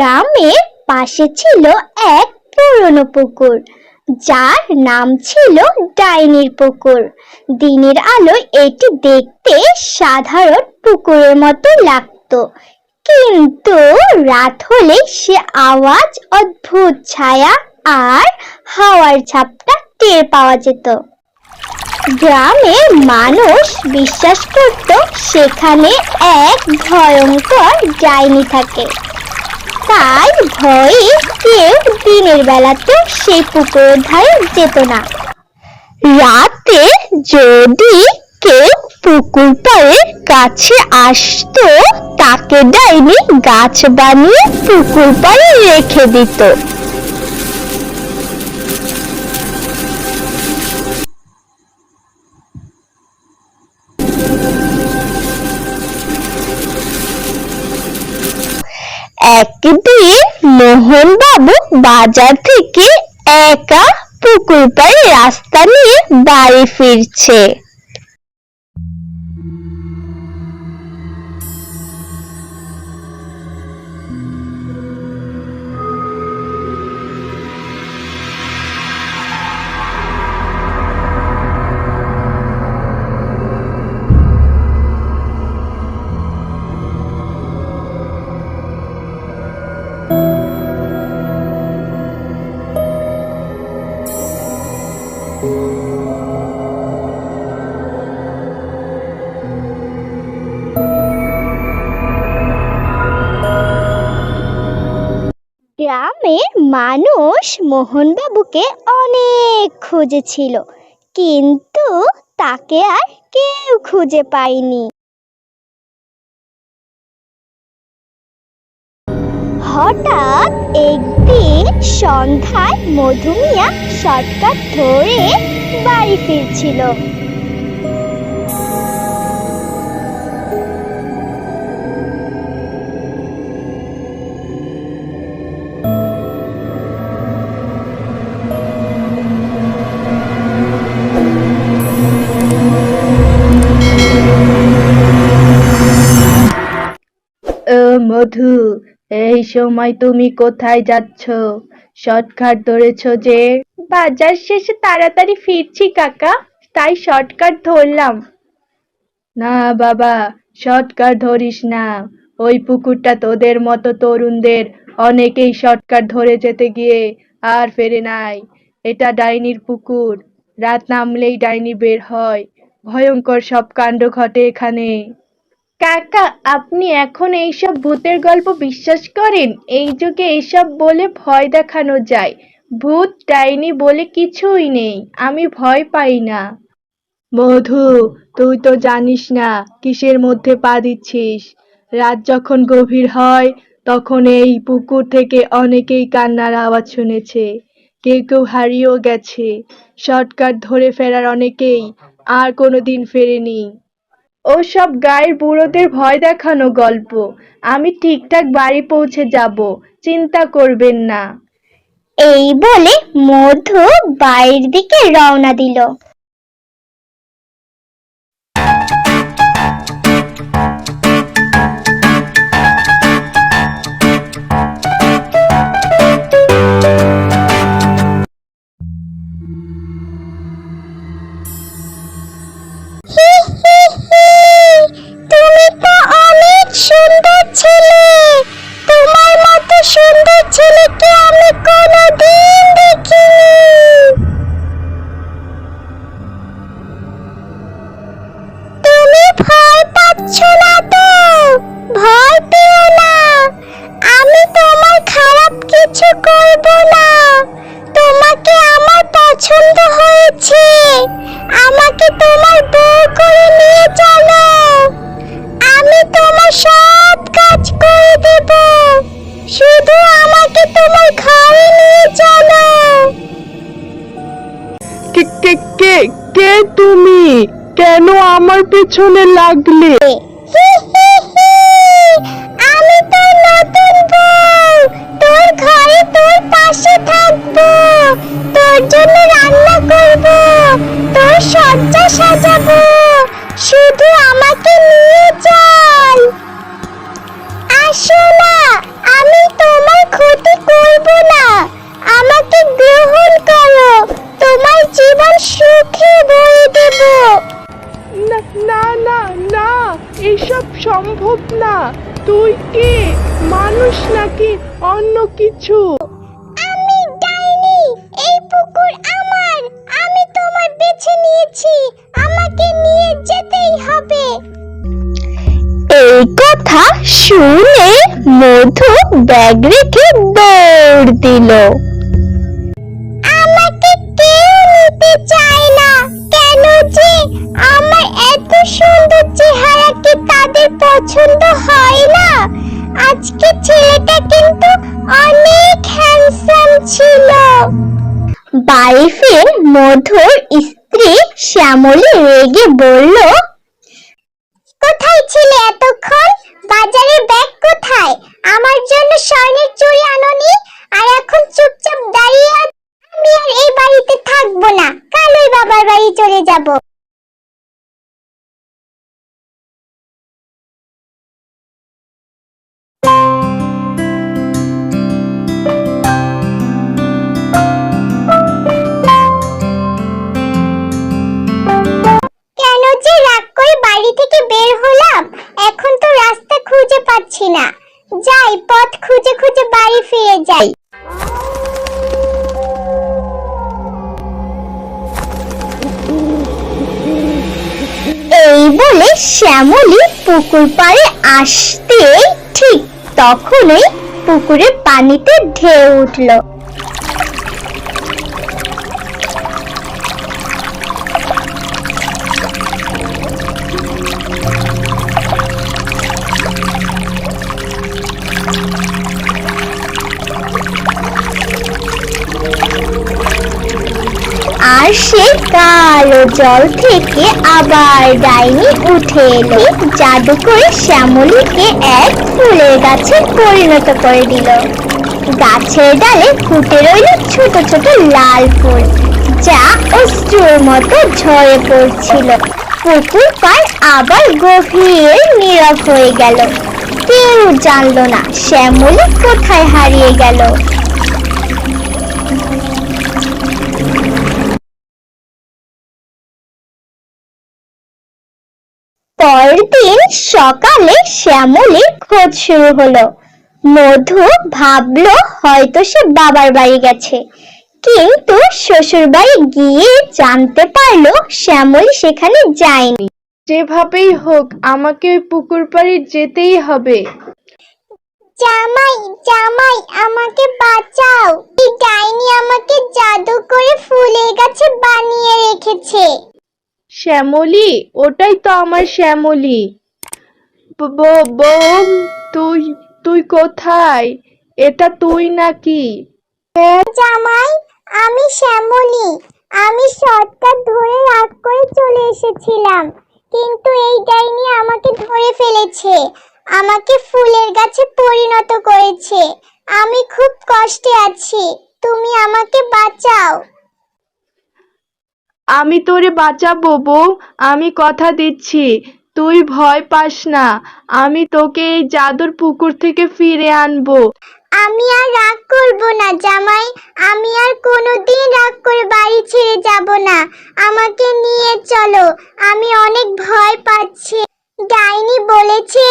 গ্রামের পাশে ছিল এক পুরনো পুকুর, যার নাম ছিল ডাইনির পুকুর। দিনের আলোয় এটি দেখতে সাধারণ পুকুরের মতো লাগতো, কিন্তু রাত হলে সে আওয়াজ, অদ্ভুত ছায়া আর হাওয়ার ছাপটা টের পাওয়া যেত। গ্রামের মানুষ বিশ্বাস করত, সেখানে এক ভয়ঙ্কর ডাইনি থাকে। তাই ভয়ে কেউ দিনের বেলাতে সেই পুকুরের ধারে যেত না। রাতে যদি কেউ পুকুর পাড়ে কাছে আসতো, তাকে ডাইনি গাছ বানিয়ে পুকুর পাড়ে রেখে দিত। একদিন মোহনবাবু বাজার থেকে একা পুকুর পাড়ে রাস্তা নিয়ে বাড়ি ফিরছে। গ্রামের মানুষ মোহনবাবুকে অনেক খুঁজেছিল, কিন্তু তাকে আর কেউ খুঁজে পায়নি। হঠাৎ একদিন সন্ধ্যায় মধুমিয়া শর্টকাট ধরে বাড়ি ফিরছিল। মধু এই সময় তুমি কোথায় যাচ্ছ? শর্টকাট ধরেছ যে। বাজার শেষে তাড়াতাড়ি ফিরছি কাকা। তাই শর্টকাট ধরলাম। না বাবা শর্টকাট ধরিস না। ওই পুকুরটা তোদের মতো তরুণদের অনেকেই শর্টকাট ধরে যেতে গিয়ে আর ফেরে নাই। এটা ডাইনির পুকুর। রাত নামলেই ডাইনি বের হয়। ভয়ঙ্কর সব কাণ্ড ঘটে এখানে। কাকা, আপনি এখন এইসব ভূতের গল্প বিশ্বাস করেন? এই যুগে এইসব বলে ভয় দেখানো যায়। ভূত, ডাইনি বলে কিছুই নেই। আমি ভয় পাই না। মধু, তুই তো জানিস না কিসের মধ্যে পা দিচ্ছিস। রাত যখন গভীর হয়, তখন এই পুকুর থেকে অনেকেই কান্নার আওয়াজ শুনেছে। কেউ কেউ হারিয়েও গেছে। শর্টকাট ধরে ফেরার অনেকেই আর কোনো দিন ফেরেনি। ওসব গায়ের বুড়োদের ভয় দেখানো গল্প। আমি ঠিকঠাক বাড়ি পৌঁছে যাব, চিন্তা করবেন না। এই বলে মধু বাইরের দিকে রওনা দিল। তুমি তো অনেক সুন্দর ছেলে। তুমি? কেন আমার পেছনে লাগলে? এসব সম্ভব না। তুই কে মানুষ নাকি অন্য কিছু? আমি ডাইনি এই পুকুর আমার। আমি তোমার বেছে নিয়েছি। আমাকে নিয়ে যেতেই হবে। এই কথা শুনে মধু ব্যাগ রেখে দৌড় দিল। আমাকে কেউ নিতে চায় না। কেন যে আমার এত সুন্দর চেহারা কি তাদের পছন্দ হয় না? আজকে ছেলেটা কিন্তু অনেক হ্যান্ডসাম ছিল। বাড়ি ফির মধুর স্ত্রী শ্যামলী রেগে বলল, কোথায় ছিলে এতক্ষণ? বাজারে ব্যাগ কোথায়? আমার জন্য স্বর্ণের চুড়ি আনোনি, আর এখন চুপচাপ দাঁড়িয়ে আমি আর এই বাড়িতে থাকব না। কালই বাবার বাড়ি চলে যাব। শ্যামলী পুকুর পাড়ে আসতে ঠিক তখনই পুকুরের পানিতে ঢেউ উঠল। আর সে কালো জল থেকে আবার ডাইনি উঠে এলো। জাদু করে শ্যামলীকে এক ফুলের গাছে পরিণত করে দিল। গাছের ডালে ফুটে রইল ছোট ছোট লাল ফুল, যা অশ্রুর মতো ঝরে পড়ছিল। পুকুর পার আবার গভীর নীরব হয়ে গেল। কেউ জানলো না শ্যামলী কোথায় হারিয়ে গেল। পরের দিন সকালে শ্যামলীর খোঁজ শুরু হলো। মধু ভাবলো হয়তো সে বাবার বাড়ি গেছে। কিন্তু শ্বশুর বাড়ি গিয়ে জানতে পারল শ্যামলী সেখানে যায়নি। যেভাবেই হোক আমাকে ওই পুকুর পাড়ে যেতেই হবে। জামাই জামাই আমাকে বাঁচাও। এই ডাইনি আমাকে জাদু করে ফুলের গাছে বানিয়ে রেখেছে। শ্যামলী, ওটাই তো আমার শ্যামলী। ব- ব- তুই তুই কোথায়? এটা তুই নাকি? জামাই, আমি শ্যামলী। আমি শর্টকাট ধরে রাগ করে চলে এসেছিলাম। কিন্তু এই ডাইনি আমাকে ধরে ফেলেছে। আমাকে ফুলের গাছে পরিণত করেছে। আমি খুব কষ্টে আছি। তুমি আমাকে বাঁচাও। আমি তোরে বাঁচাবো বউ, আমি কথা দিচ্ছি, তুই ভয় পাস না, আমি তোকে এই জাদুর পুকুর থেকে ফিরে আনব। আমি আর রাগ করব না জামাই, আমি আর কোনোদিন রাগ করে বাড়ি ছেড়ে যাব না, আমাকে নিয়ে চলো, আমি অনেক ভয় পাচ্ছি। ডাইনি বলেছে,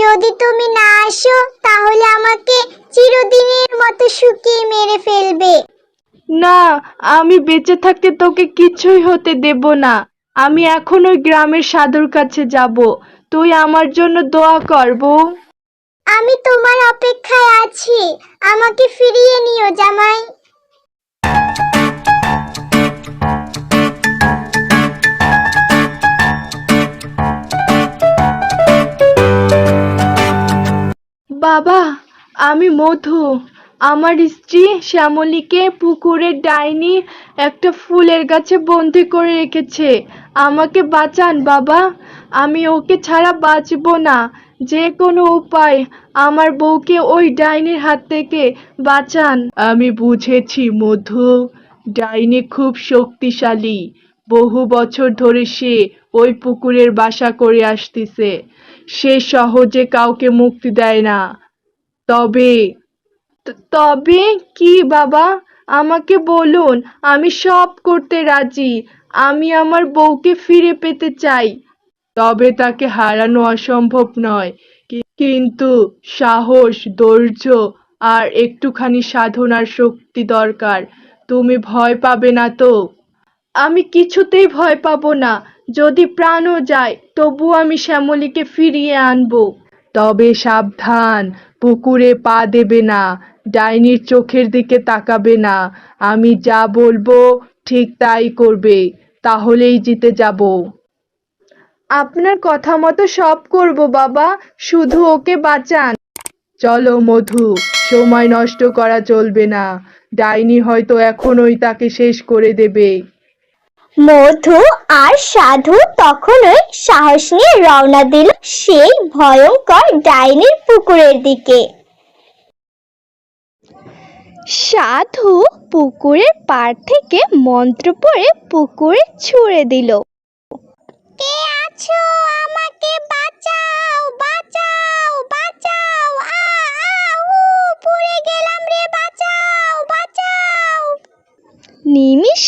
যদি তুমি না আসো আমি বেঁচে থাকতে তোকে কিছুই হতে দেব না। আমি এখন ওই গ্রামের সাধুর কাছে যাব। তুই আমার জন্য দোয়া কর বউ। আমি তোমার অপেক্ষায় আছি। আমাকে ফিরিয়ে নিও জামাই। বাবা আমি মধু। আমার স্ত্রী শ্যামলীকে পুকুরের ডাইনি একটা ফুলের গাছে বন্দি করে রেখেছে। আমাকে বাঁচান, বাবা। আমি ওকে ছাড়া বাঁচবো না। যে কোনো উপায় আমার বউকে ওই ডাইনির হাত থেকে বাঁচান। আমি বুঝেছি, মধু। ডাইনি খুব শক্তিশালী। বহু বছর ধরে সে ওই পুকুরের বাসা করে আসতেছে। সে সহজে কাউকে মুক্তি দেয় না। তবে তবে কি বাবা? আমাকে বলুন, আমি সব করতে রাজি। আমি আমার বউকে ফিরে পেতে চাই। তবে তাকে হারানো অসম্ভব নয়। কিন্তু সাহস, ধৈর্য আর একটুখানি সাধনার শক্তি দরকার। তুমি ভয় পাবে না তো? আমি কিছুতেই ভয় পাবো না। যদি প্রাণও যায় তবু আমি শ্যামলীকে ফিরিয়ে আনব। তবে সাবধান। পুকুরে পা দেবে না ডাইনির চোখের দিকে তাকাবে না। আমি যা বলব ঠিক তাই করবে তাহলেই জিতে যাব। আপনার কথা মতো সব করব বাবা শুধু ওকে বাঁচান। চলো মধু সময় নষ্ট করা চলবে না। ডাইনি হয়তো এখনই তাকে শেষ করে দেবে। মধু আর সাধু তখনই সাহস নিয়ে রওনা দিল সেই ভয়ঙ্কর ডাইনির পুকুরের দিকে। সাধু পুকুরের পাড় থেকে মন্ত্র পড়ে পুকুরে ছুঁড়ে দিল। কে আছো? আমাকে বাঁচাও বাঁচাও বাঁচাও আ আ উ পুড়ে গেলাম রে বাঁচাও বাঁচাও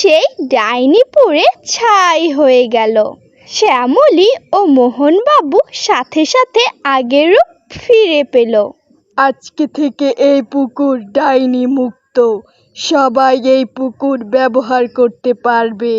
নিমিষেই ডাইনি পুড়ে ছাই হয়ে গেল। শ্যামলী ও মোহনবাবু সাথে সাথে আগেরও ফিরে পেল। আজকে থেকে এই পুকুর ডাইনি মুক্ত সবাই এই পুকুর ব্যবহার করতে পারবে।